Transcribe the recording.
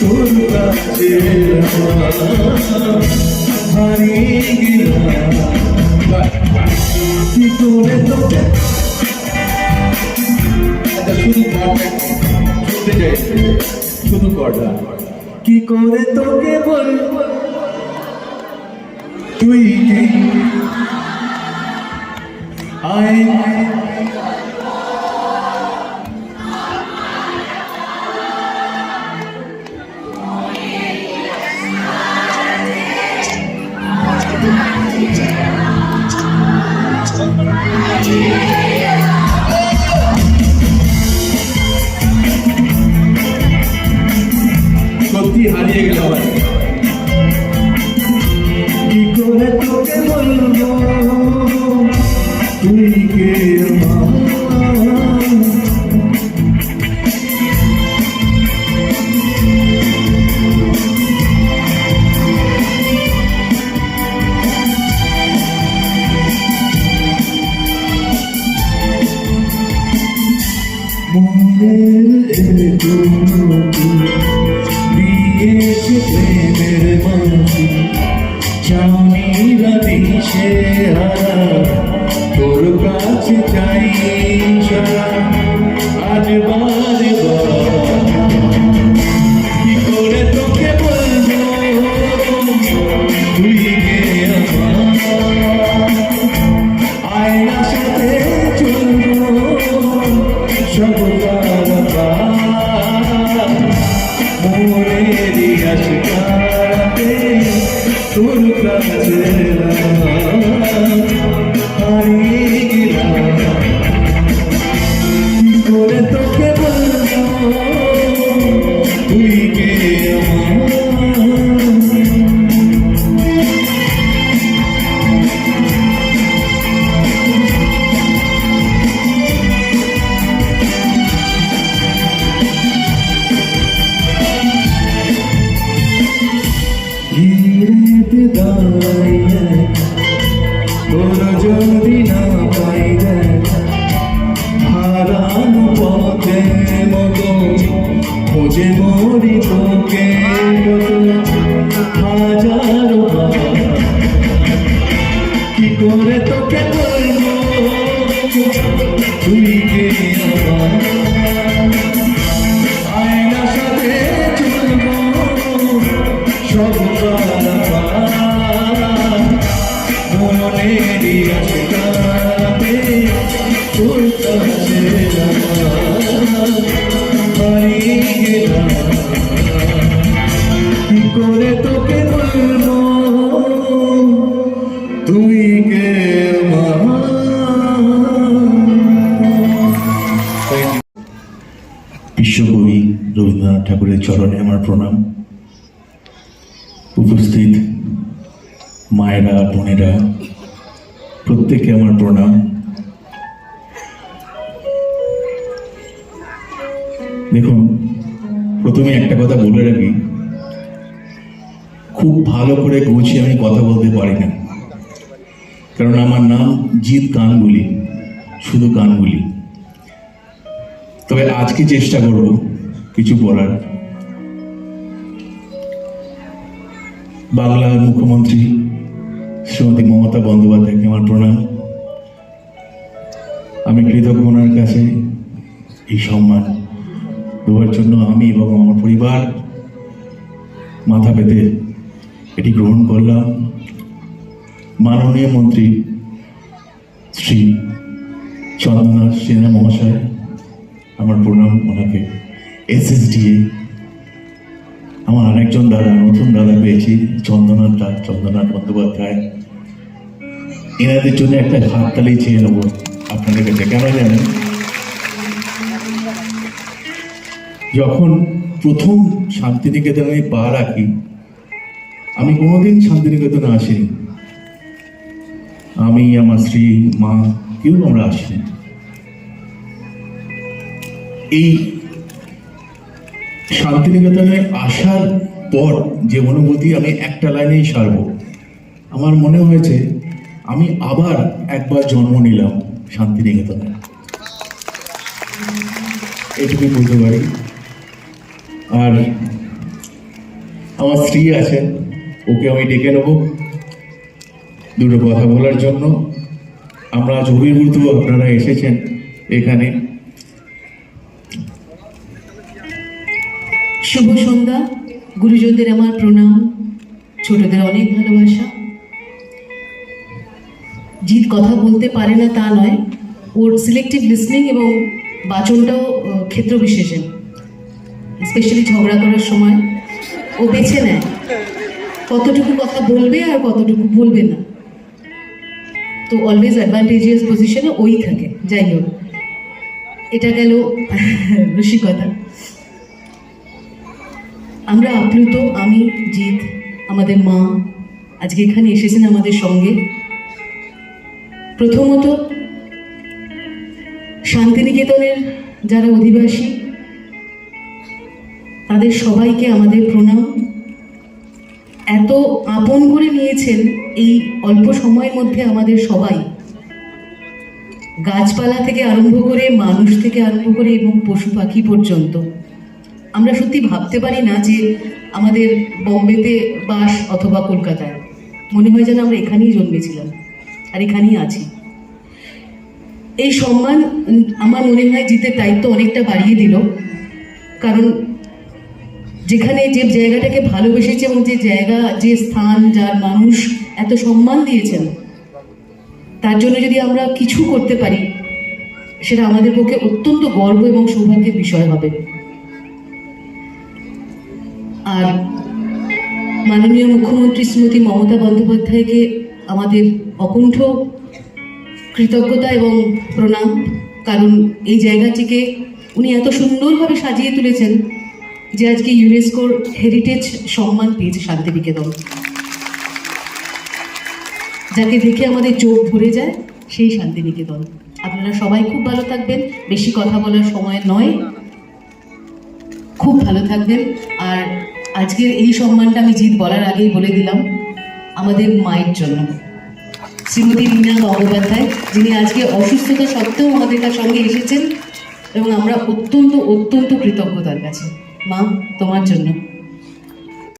তোর কি করে তোকে? শুধু শুনতে যাই কি করে তোকে বলব তুই কি? আয়। সত্যি দিশে হারা তোর কাছে চাই আজ বারে মতো খোঁজে মরি তোকে হাজারো করে তোকে তুই কে বিশ্বকবি রবীন্দ্রনাথ ঠাকুরের চরণে আমার প্রণাম। উপস্থিত মায়েরা, বোনেরা প্রত্যেকে আমার প্রণাম। দেখুন প্রথমে একটা কথা বলে রাখি। খুব ভালো করে গুছিয়ে আমি কথা বলতে পারি না। কারণ আমার নাম জিৎ গাঙ্গুলি শুধু গাঙ্গুলি তবে আজকে চেষ্টা করব কিছু বলার। বাংলার মুখ্যমন্ত্রী শ্রীমতী মমতা বন্দ্যোপাধ্যায়কে আমার প্রণাম। আমি কৃতজ্ঞ ওনার কাছে এই সম্মান। দেওয়ার জন্য আমি এবং আমার পরিবার মাথা পেতে এটি গ্রহণ করলাম। মাননীয় মন্ত্রী শ্রী চন্দ্রনাথ সিনহা মহাশয়, আমার প্রণাম ওনাকে। এসএসডিএ, আমার আরেকজন দাদা, নতুন দাদা পেয়েছি, চন্দ্রনাথ দা চন্দ্রনাথ বন্দ্যোপাধ্যায়। এনাদের জন্য একটা হাততালি চেয়ে নেব। আপনাদের কাছে কেন জানেন যখন প্রথম শান্তিনিকেতনে আমি পা রাখি, আমি কোনোদিন শান্তিনিকেতনে আসিনি। আমি, আমার স্ত্রী, মা, কেউ আমরা আসিনি। এই শান্তিনিকেতনে আসার পর যে অনুভূতি আমি একটা লাইনেই সারব, আমার মনে হয়েছে আমি আবার একবার জন্ম নিলাম শান্তিনিকেতনে। এটুকুই বলতে পারি। আর আমার স্ত্রী আছেন ওকে আমি ডেকে নেব দুটো কথা বলার জন্য। আমরা আজ অভিভূত আপনারা এসেছেন এখানে। শুভ সন্ধ্যা, গুরুজনদের আমার প্রণাম, ছোটদের অনেক ভালোবাসা। জিৎ কথা বলতে পারে না তা নয়, ওর সিলেক্টিভ লিসনিং এবং বাচনটাও ক্ষেত্র বিশেষে স্পেশালি ঝগড়া করার সময় ও বেছে নেয়। কতটুকু কথা বলবে আর কতটুকু বলবে না। তো অলওয়েজ অ্যাডভান্টেজিয়াস পজিশনে ওই থাকে, যাই হোক। এটা গেল রসিকতা। আমরা আপ্লুত, আমি, জিৎ, আমাদের মা, আজকে এখানে এসেছেন আমাদের সঙ্গে। প্রথমত শান্তিনিকেতনের যারা অধিবাসী তাদের সবাইকে আমাদের প্রণাম। এত আপন করে নিয়েছেন এই অল্প সময়ের মধ্যে আমাদের সবাই। গাছপালা থেকে আরম্ভ করে মানুষ থেকে আরম্ভ করে এবং পশু পাখি পর্যন্ত। আমরা সত্যি ভাবতে পারি না যে আমাদের বম্বেতে বাস অথবা কলকাতায়। মনে হয় যেন আমরা এখানেই জন্মেছিলাম আর এখানেই আছি। এই সম্মান আমার মনে হয় জিতের দায়িত্ব অনেকটা বাড়িয়ে দিল। কারণ যেখানে যে জায়গাটাকে ভালোবেসেছে এবং যে জায়গা, যে স্থান যার মানুষ এত সম্মান দিয়েছেন, তার জন্য যদি আমরা কিছু করতে পারি, সেটা আমাদের পক্ষে অত্যন্ত গর্ব এবং সৌভাগ্যের বিষয় হবে। আর মাননীয় মুখ্যমন্ত্রী শ্রীমতী মমতা বন্দ্যোপাধ্যায়কে আমাদের অকুণ্ঠ কৃতজ্ঞতা এবং প্রণাম, কারণ এই জায়গাটিকে উনি এত সুন্দরভাবে সাজিয়ে তুলেছেন। যে আজকে ইউনেস্কোর হেরিটেজ সম্মান পেয়েছে শান্তিনিকেতন। যাকে দেখে আমাদের চোখ ভরে যায়, সেই শান্তিনিকেতন। আপনারা সবাই খুব ভালো থাকবেন। বেশি কথা বলার সময় নয়। খুব ভালো থাকবেন। আর আজকের এই সম্মানটা আমি জিত বলার আগেই বলে দিলাম। আমাদের মায়ের জন্য। শ্রীমতী রীনা গঙ্গোপাধ্যায়, যিনি আজকে অসুস্থতা সত্ত্বেও আমাদের সঙ্গে এসেছেন এবং আমরা অত্যন্ত অত্যন্ত কৃতজ্ঞতার কাছে। মা তোমার জন্য।